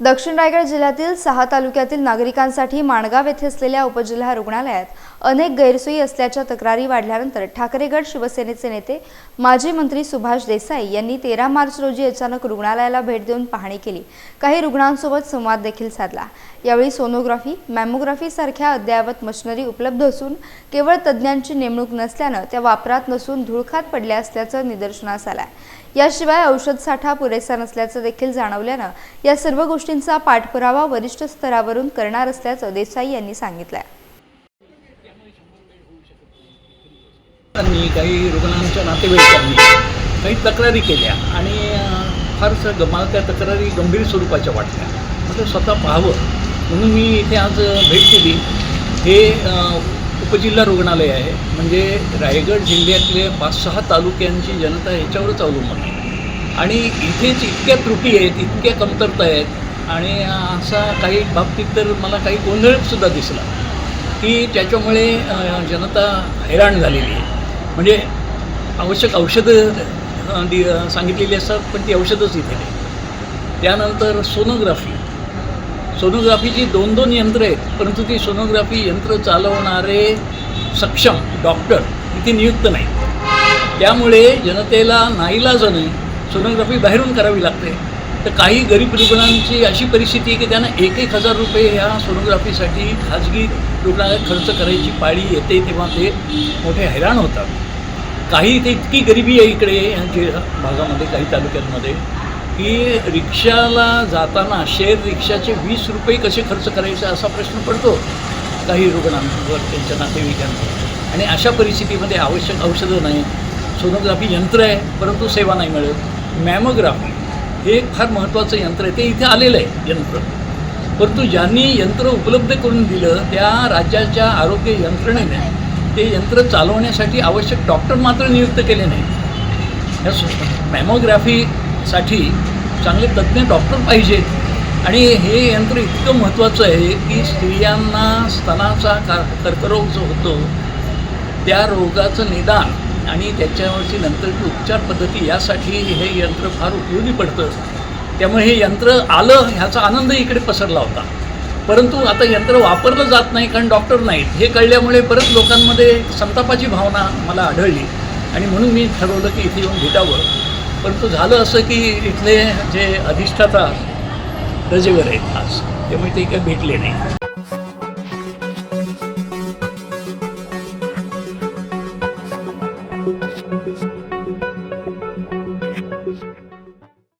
दक्षिण रायगड जिल्ह्यातील सहा तालुक्यातील नागरिकांसाठी माणगाव येथे असलेल्या उपजिल्हा रुग्णालयात अनेक गैरसोयी असल्याच्या तक्रारी वाढल्यानंतर ठाकरेगड शिवसेनेचे नेते माजी मंत्री सुभाष देसाई यांनी तेरा मार्च रोजी अचानक रुग्णालयाला भेट देऊन पाहणी केली. काही रुग्णांसोबत संवाद देखील साधला. यावेळी सोनोग्राफी मॅमोग्राफी सारख्या अद्ययावत मशिनरी उपलब्ध असून केवळ तज्ज्ञांची नेमणूक नसल्यानं त्या वापरात नसून धुळखात पडल्या असल्याचं निदर्शनास आलं याशिवाय औषध साठा पुरेसा नसल्याचं देखील जाणवल्यानं या सर्व गोष्टींचा पाठपुरावा वरिष्ठ स्तरावरून करणार असल्याचं देसाई यांनी सांगितलंय. त्यांनी काही रुग्णांच्या नातेवाईकांनी काही तक्रारी केल्या आणि फारसं फारच ग- मला त्या तक्रारी गंभीर स्वरूपाच्या वाटल्या. म्हटलं स्वतः पाहावं. म्हणून मी इथे आज भेट केली हे उपजिल्हा रुग्णालय आहे. म्हणजे रायगड जिल्ह्यातले पाच सहा तालुक्यांची जनता ह्याच्यावरच अवलंबून आहे. आणि इथेच इतक्या त्रुटी आहेत इतक्या कमतरता आहेत आणि असा काही बाबतीत तर मला काही गोंधळसुद्धा दिसला की त्याच्यामुळे जनता हैराण झालेली आहे. म्हणजे आवश्यक औषधं दि सांगितलेली असतात पण ती औषधंच इथे नाही. त्यानंतर सोनोग्राफी. सोनोग्राफीची दोन दोन यंत्र आहेत परंतु ती सोनोग्राफी यंत्र चालवणारे सक्षम डॉक्टर इथे नियुक्त नाही. त्यामुळे जनतेला नाईलाजाने सोनोग्राफी बाहेरून करावी लागते. तर काही गरीब रुग्णांची अशी परिस्थिती आहे की त्यांना एक एक हजार रुपये ह्या सोनोग्राफीसाठी खाजगी रुग्णालयात खर्च करायची पाळी येते तेव्हा ते मोठे हैराण होतात. काही इथे इतकी गरिबी आहे इकडे ह्या भागामध्ये काही तालुक्यांमध्ये. की रिक्षाला जाताना शेअर रिक्षाचे वीस रुपये कसे खर्च करायचे असा प्रश्न पडतो काही रुग्णांवर त्यांच्या नातेवाईकांवर. आणि अशा परिस्थितीमध्ये आवश्यक औषधं नाही. सोनोग्राफी यंत्र आहे परंतु सेवा नाही मिळत. मॅमोग्राफी हे एक फार महत्त्वाचं यंत्र आहे. ते इथे आलेलं आहे यंत्र. परंतु ज्यांनी यंत्र उपलब्ध करून दिलं त्या राज्याच्या आरोग्य यंत्रणेने ते यंत्र चालवण्यासाठी आवश्यक डॉक्टर मात्र नियुक्त केले नाही मॅमोग्राफी साठी चांगले तज्ज्ञ डॉक्टर पाहिजेत. आणि हे यंत्र इतकं महत्त्वाचं आहे की स्त्रियांना स्तनाचा का कर्करोग जो होतो त्या रोगाचं निदान आणि त्याच्यावरची नंतरची उपचार पद्धती यासाठी हे यंत्र फार उपयोगी पडतं. त्यामुळे हे यंत्र आलं ह्याचा आनंद इकडे पसरला होता. परंतु आता यंत्र वापरलं जात नाही कारण डॉक्टर नाहीत. हे कळल्यामुळे परत लोकांमध्ये संतापाची भावना मला आढळली. आणि म्हणून मी ठरवलं की इथे येऊन भेटावं. परंतु झालं असं की इथले जे अधिष्ठाता रजेवर आहेत आज त्यामुळे ते काही भेटले नाही.